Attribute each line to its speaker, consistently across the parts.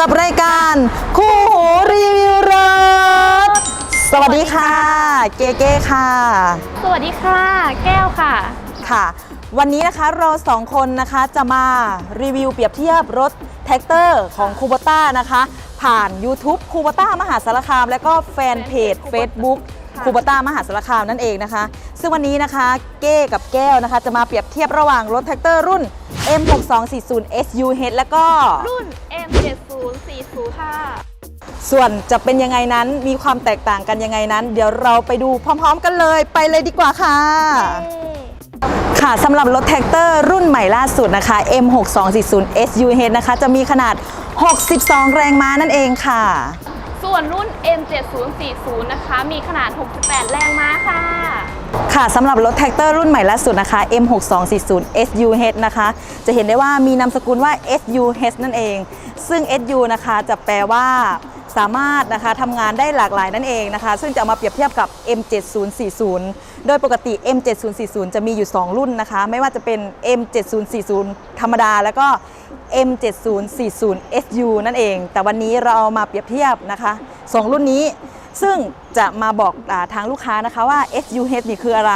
Speaker 1: กับรายการ คู่หูรีวิวรถ สวัสดีค่ะ เก๋เก๋ค่ะ
Speaker 2: สวัสดีค่ะ แก้วค่ะ
Speaker 1: ค่ะ วันนี้นะคะเราสองคนนะคะจะมารีวิวเปรียบเทียบรถแท็กเตอร์ของคูบต้านะคะ ผ่าน YouTube คูบต้ามหาสารคาม และก็แฟนเพจ Facebook
Speaker 2: ค่ะ
Speaker 1: คูบต้ามหาสารคามนั่นเองนะคะ ซึ่งวันนี้นะคะเก้กับแก้วนะคะ จะมาเปรียบเทียบระหว่างรถแท็กเตอร์รุ่น M6240 SUH แล้วก็
Speaker 2: รุ่น M7040 ค่ะ
Speaker 1: ส่วนจะเป็นยังไงนั้นมีความแตกต่างกันยังไงนั้น เดี๋ยวเราไปดูพร้อม ๆ กันเลยไปเลยดีกว่าค่ะ ค่ะสำหรับรถแท็กเตอร์รุ่นใหม่ล่าสุดนะคะ M6240 SUH นะคะ จะมีขนาด 62 แรงม้านั่นเองค่ะ
Speaker 2: ส่วนรุ่น M7040 นะคะ มีขนาด 68 แรงม้าค่ะ
Speaker 1: ค่ะสำหรับรถแท็กเตอร์รุ่นใหม่ล่าสุดนะคะ M6240 SUH นะคะ จะเห็นได้ว่ามีนามสกุลว่า SUH นั่นเอง ซึ่ง SU นะคะจะแปลว่าสามารถนะคะทำงานได้หลากหลายนั่นเองนะคะ ซึ่งจะเอามาเปรียบเทียบกับ M7040 โดยปกติ M7040 จะมีอยู่ 2 รุ่นนะคะ ไม่ว่าจะเป็น M7040 ธรรมดาแล้วก็ M7040 SU นั่นเอง แต่วันนี้เราเอามาเปรียบเทียบนะคะสองรุ่นนี้ซึ่งจะมาบอกอทางลูกค้านะคะว่า SUH นี่คืออะไร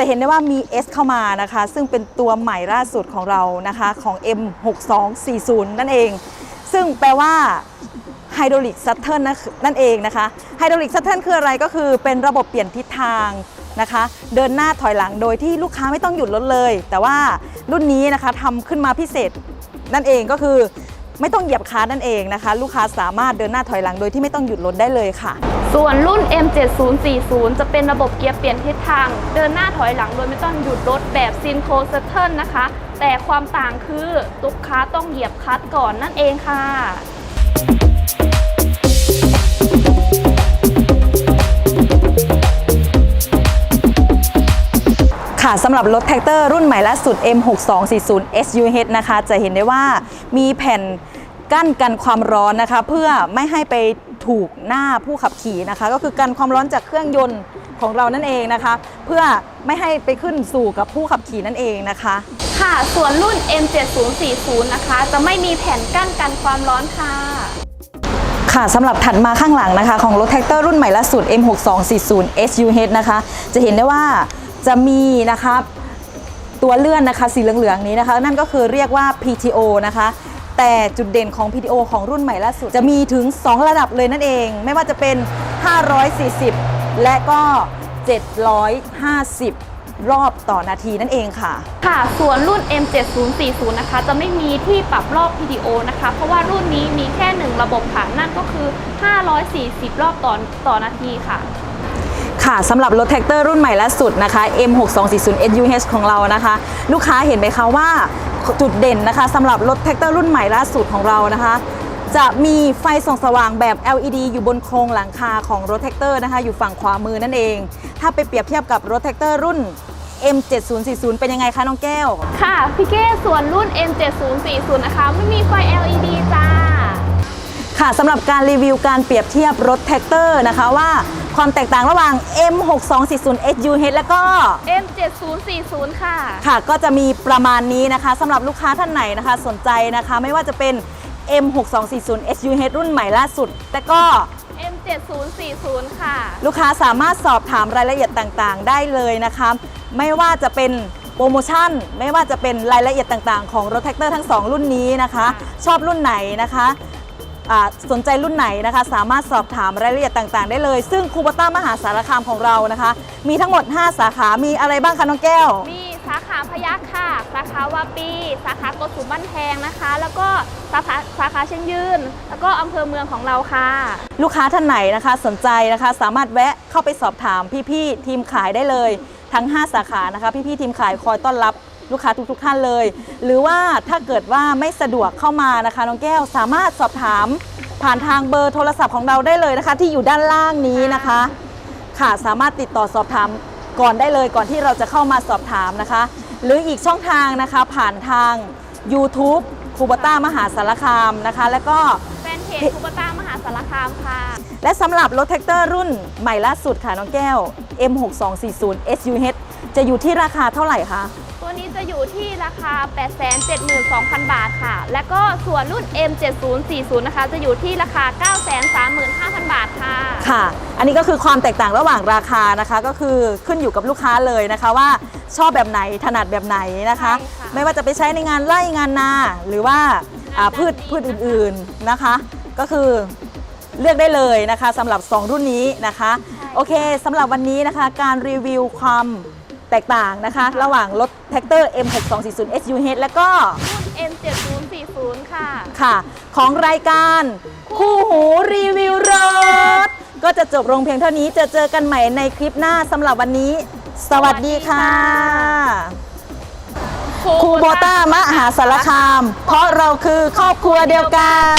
Speaker 1: จะเห็นได้ว่ามี S เข้ามานะคะ ซึ่งเป็นตัวใหม่ล่าสุดของเรานะคะของ M6240 นั่นเอง ซึ่งแปลว่าไฮดรอลิกซัตเทิลนั่นเองนะคะไฮดรอลิกซัตเทิลคืออะไรก็คือเป็นระบบเปลี่ยนทิศทางนะคะ เดินหน้าถอยหลังโดยที่ลูกค้าไม่ต้องหยุดรถเลย แต่ว่ารุ่นนี้นะคะทำขึ้นมาพิเศษนั่นเองก็คือ ไม่ต้องเหยียบคลัสนั่นเองนะคะ ลูกค้าสามารถเดินหน้าถอยหลังโดยที่ไม่ต้องหยุดรถได้เลยค่ะ
Speaker 2: ส่วนรุ่น M7040 จะเป็นระบบเกียร์เปลี่ยนทิศทาง เดินหน้าถอยหลังโดยไม่ต้องหยุดรถแบบซินโครเซเทิลนะคะ แต่ความต่างคือลูกค้าต้องเหยียบคลัตช์ก่อนนั่นเองค่ะ
Speaker 1: ค่ะสำหรับรถแท็กเตอร์รุ่นใหม่ล่าสุด M6240 SUH นะคะ จะเห็นได้ว่ามีแผ่นกั้นกันความร้อนนะคะ เพื่อไม่ให้ไปถูกหน้าผู้ขับขี่นะคะ ก็คือกันความร้อนจากเครื่องยนต์ของเรานั่นเองนะคะ เพื่อไม่ให้ไปขึ้นสู่กับผู้ขับขี่นั่นเองนะคะ
Speaker 2: ค่ะ ส่วนรุ่น M7040 นะคะ จะไม่มีแผ่นกั้นกันความร้อนค่ะ
Speaker 1: ค่ะสำหรับถัดมาข้างหลังนะคะ ของรถแท็กเตอร์รุ่นใหม่ล่าสุด M6240 SUH นะคะ จะเห็นได้ว่า จะมีนะคะตัวเลื่อนนะคะสีเหลืองๆนี้นะคะ นั่นก็คือเรียกว่า PTO นะคะแต่จุดเด่นของ PTO ของรุ่นใหม่ล่าสุด จะมีถึง 2 ระดับเลยนั่นเอง ไม่ว่าจะเป็น 540 และก็ 750 รอบต่อนาทีนั่นเองค่ะ
Speaker 2: ค่ะ ส่วนรุ่น M7040 นะคะ จะไม่มีที่ปรับรอบ PDO นะคะ เพราะว่ารุ่นนี้มีแค่หนึ่งระบบค่ะ นั่นก็คือ 540 รอบต่อต่อนาทีค่ะ
Speaker 1: ค่ะสำหรับรถแท็กเตอร์รุ่นใหม่ล่าสุดนะคะ M6240 SUH ของเรานะคะ ลูกค้าเห็นไหมคะว่าจุดเด่นนะคะสำหรับรถแท็กเตอร์รุ่นใหม่ล่าสุดของเรานะคะ จะมีไฟส่องสว่างแบบ LED อยู่บนโครงหลังคาของรถแท็กเตอร์นะคะ อยู่ฝั่งขวามือนั่นเอง ถ้าไปเปรียบเทียบกับรถแท็กเตอร์รุ่น M7040 เป็นยังไงคะน้องแก้ว
Speaker 2: ค่ะพี่เก้ส่วนรุ่น M7040 นะคะไม่มีไฟ LED จ้า
Speaker 1: ค่ะสำหรับการรีวิวการเปรียบเทียบรถแท็กเตอร์นะคะว่า ความแตกต่างระหว่าง M6240 SUH แล้วก็
Speaker 2: M7040 ค่ะ
Speaker 1: ค่ะ ก็จะมีประมาณนี้นะคะสำหรับลูกค้าท่านไหนนะคะ สนใจนะคะ ไม่ว่าจะเป็น M6240 SUH รุ่นใหม่ล่าสุด แต่ก็
Speaker 2: M7040 ค่ะ
Speaker 1: ลูกค้าสามารถสอบถามรายละเอียดต่างๆ ได้เลยนะคะ ไม่ว่าจะเป็นโปรโมชั่นไม่ว่าจะเป็นรายละเอียดต่างๆ ของรถแท็กเตอร์ทั้ง 2 รุ่นนี้นะคะ ชอบรุ่นไหนนะคะอ่า สนใจรุ่นไหนนะคะ สามารถสอบถามรายละเอียดต่าง ๆ ได้เลย ซึ่งคูบต้ามหาสารคามของเรานะคะ มีทั้งหมด 5 สาขามีอะไรบ้างคะน้องแก้ว
Speaker 2: มีสาขาพยัคฆ์ค่ะ สาขาวาปี สาขาโกสุมบ้านแพงนะคะ แล้วก็สาขาสาขาเชียงยืน แล้วก็อำเภอเมืองของเราค่ะ
Speaker 1: ลูกค้าท่านไหนนะคะสนใจนะคะ สามารถแวะเข้าไปสอบถามพี่ๆทีมขายได้เลย ทั้ง 5 สาขานะคะ พี่ๆทีมขายคอยต้อนรับ ลูกค้าทุกๆท่านเลย หรือว่าถ้าเกิดว่าไม่สะดวกเข้ามานะคะน้องแก้วสามารถสอบถามผ่านทางเบอร์โทรศัพท์ของเราได้เลยนะคะ ที่อยู่ด้านล่างนี้นะคะ ค่ะสามารถติดต่อสอบถามก่อนได้เลยก่อนที่เราจะเข้ามาสอบถามนะคะ หรืออีกช่องทางนะคะผ่านทาง YouTube คูบต้ามหาสารคามนะคะ แล้วก็
Speaker 2: แฟนเพจคูปต้ามหาสารคามค่ะ
Speaker 1: และสำหรับรถแท็กเตอร์รุ่นใหม่ล่าสุดค่ะน้องแก้ว M6240 SUH จะอยู่ที่ราคาเท่าไหร่คะ
Speaker 2: ตัวนี้จะ อยู่อยู่ที่ราคา 872,000 บาทค่ะ และก็ส่วนรุ่น M7040 นะคะ จะอยู่ที่ราคา 935,000 บาทค่ะ
Speaker 1: ค่ะ อันนี้ก็คือความแตกต่างระหว่างราคานะคะ ก็คือขึ้นอยู่กับลูกค้าเลยนะคะว่าชอบแบบไหนถนัดแบบไหนนะคะ
Speaker 2: ใช่ค่ะ
Speaker 1: ไม่ว่าจะไปใช้ในงานไร่งานนา หรือว่าอ่าพืชพืชอื่นๆนะคะ ก็คือเลือกได้เลยนะคะสำหรับ 2 รุ่นนี้นะคะ โอเคสำหรับวันนี้นะคะ การรีวิวความ แตกต่างนะคะ ระหว่างรถแท็กเตอร์ M6240 SUH และก็
Speaker 2: รุ่น M7040 ค่ะ
Speaker 1: ค่ะ ของรายการคู่หูรีวิวรถ ก็จะจบลงเพียงเท่านี้จะเจอกันใหม่ในคลิปหน้าสำหรับวันนี้ สวัสดีค่ะครูโบต้ามหาสารคาม เพราะเราคือครอบครัวเดียวกัน